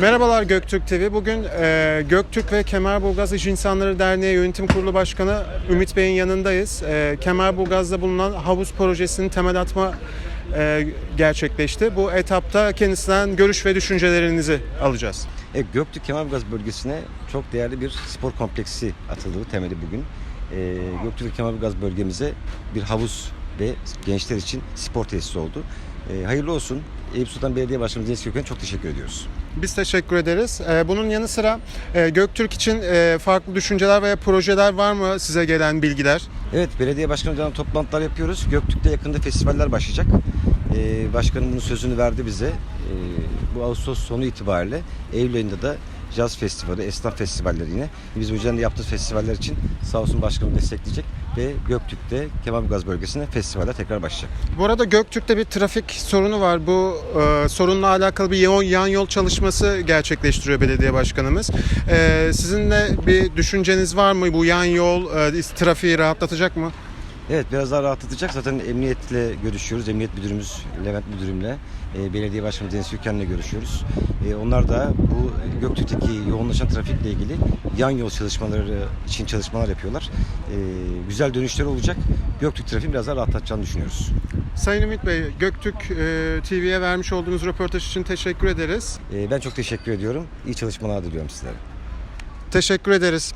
Merhabalar Göktürk TV. Bugün e, Göktürk ve Kemerburgaz İş İnsanları Derneği Yönetim Kurulu Başkanı Ümit Bey'in yanındayız. E, Kemerburgaz'da bulunan havuz projesinin temel atma e, gerçekleşti. Bu etapta kendisinden görüş ve düşüncelerinizi alacağız. E, Göktürk Kemalburgaz bölgesine çok değerli bir spor kompleksi atıldı temeli bugün. E, Göktürk Kemalburgaz bölgemize bir havuz ve gençler için spor tesisi oldu. E, hayırlı olsun. Eyüp Sultan Belediye Başkanımız Deniz Köken'e çok teşekkür ediyoruz. Biz teşekkür ederiz. E, bunun yanı sıra e, Göktürk için e, farklı düşünceler veya projeler var mı size gelen bilgiler? Evet, belediye başkanımızla toplantılar yapıyoruz. Göktürk'te yakında festivaller başlayacak. E, başkanım bunun sözünü verdi bize. Bu Ağustos sonu itibariyle Eylül ayında da Jazz Festivali, Esnaf Festivalleri yine. Biz bu üzerinde yaptığımız festivaller için sağ olsun başkanım destekleyecek ve Göktürk'te Kemalburgaz bölgesine festivaller tekrar başlayacak. Bu arada Göktürk'te bir trafik sorunu var. Bu e, sorunla alakalı bir yan, yan yol çalışması gerçekleştiriyor belediye başkanımız. E, sizin de bir düşünceniz var mı? Bu yan yol e, trafiği rahatlatacak mı? Evet biraz daha rahatlatacak. Zaten emniyetle görüşüyoruz. Emniyet müdürümüz Levent müdürümle, e, belediye başkanı Deniz Yüken'le görüşüyoruz. E, onlar da bu Göktürk'teki yoğunlaşan trafikle ilgili yan yol çalışmaları için çalışmalar yapıyorlar. E, güzel dönüşleri olacak. Göktürk trafiği biraz daha rahatlatacağını düşünüyoruz. Sayın Ümit Bey, Göktürk e, TV'ye vermiş olduğunuz röportaj için teşekkür ederiz. E, ben çok teşekkür ediyorum. İyi çalışmalar diliyorum sizlere. Teşekkür ederiz.